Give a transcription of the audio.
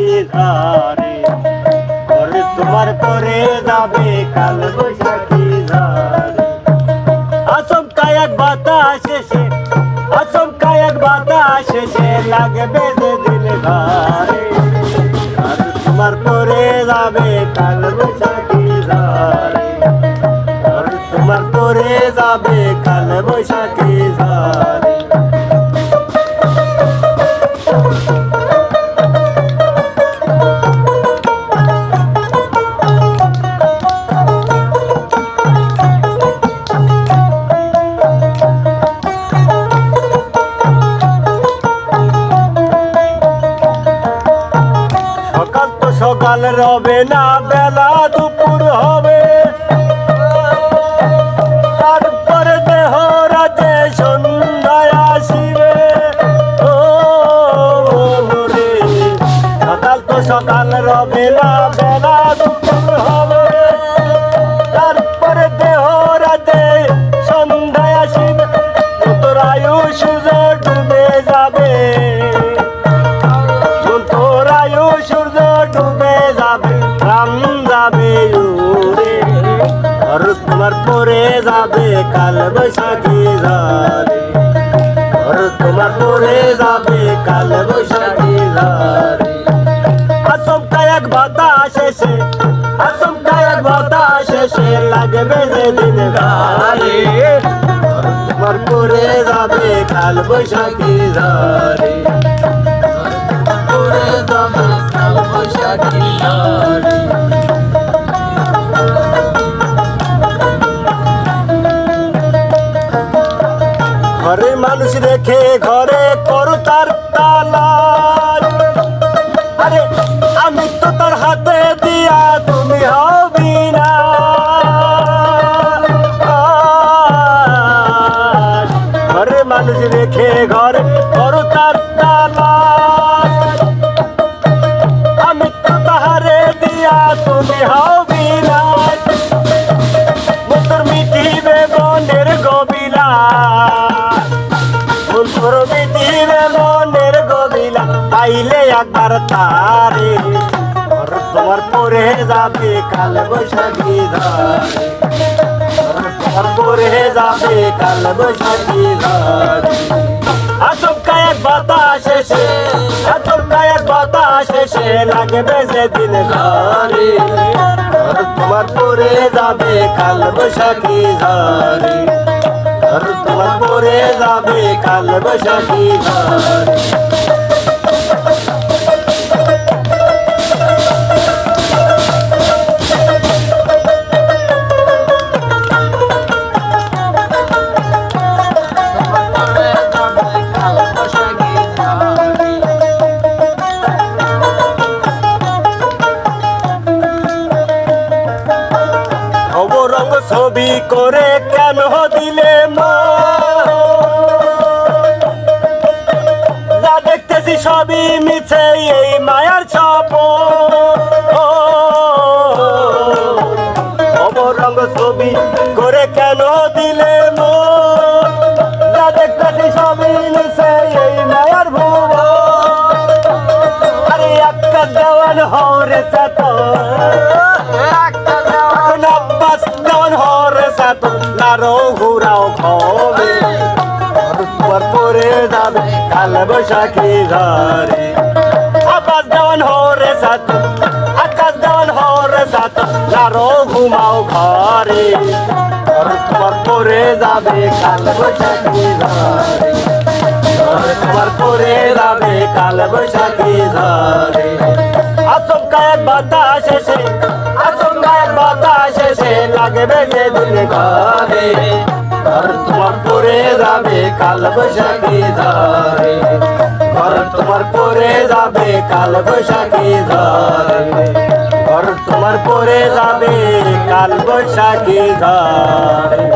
বৈশাখী ঝরে ঘরে তোমার পরে যাবে কাল বৈশাখী ঝরে আচমকা এক বাতাস এসে, আচমকা এক বাতাস এসে লাগবে যে দিল ঘরে। তোমার পরে যাবে কাল বৈশাখী আর তোমার পরে যাবে কাল বৈশাখী সকাল রবে না বেলা, দুপুর হবে। তারপরে দেহ রাতে সন্ধ্যায় আসিবে। সকাল তো সকাল রবে না বেলা, দুপুর হবে। যাবে উড়ে। আর তোমার পরে যাবে, কাল বৈশাখী ঝরে আর তোমার পরে যাবে, কাল বৈশাখী ঝরে আচমকা এক বাতাস এসে, আচমকা এক বাতাস এসে লাগবে যে দিন গারে তোমার পরে যাবে, কাল বৈশাখী ঝরে করে যাবে, কাল বৈশাখী ঝরে। মানুষ রেখে ঘরে করো তার তালা আরে, আমি তো তার হাতে দিয়া তুমি হবি না। ঘরে মানুষ রেখে ঘরে করো তার তালা আমি তো তাহারে দিয়া তুমি হবি পাইলে একবার তারে। তোমার পরে যাবে কাল বৈশাখী ধরে তোমার পরে যাবে কাল বৈশাখী ধরে আচমকা এক বাতাস এসে, আচমকা এক বাতাস এসে লাগবে যেদিন ঘরে। তোমার পরে যাবে কাল বৈশাখী ঝরে তোমার পরে যাবে কাল বৈশাখী ছবি করে কেন দিলে মা? যা দেখতেছি সবই মিছে এই মায়ার ছাপ। অবরং ছবি করে কেন দিলে মো? যা দেখতেছি সবই মিছে এই মায়ার ভুব আরে একটা দেওয়ান হরে চাত কাল বৈশাখী ঘরে। আকাশ দেওয়ান হরে সাত, আকাশ দেওয়ান হরে সাত, নারো ঘুমাও ঘরে। তোমার পরে যাবে কাল বৈশাখী আর তোমার পরে যাবে কাল বৈশাখী ঘরে। আচমকা এক বাতাস এসে, আচমকা এক বাতাস এসে, লাগবে যে দিন ঘরে তোমার পরে যাবে, কাল বৈশাখী ধরে ঘর তোমার পরে যাবে, কাল বৈশাখী ধরে ঘর তোমার পরে যাবে, কাল বৈশাখী ধরে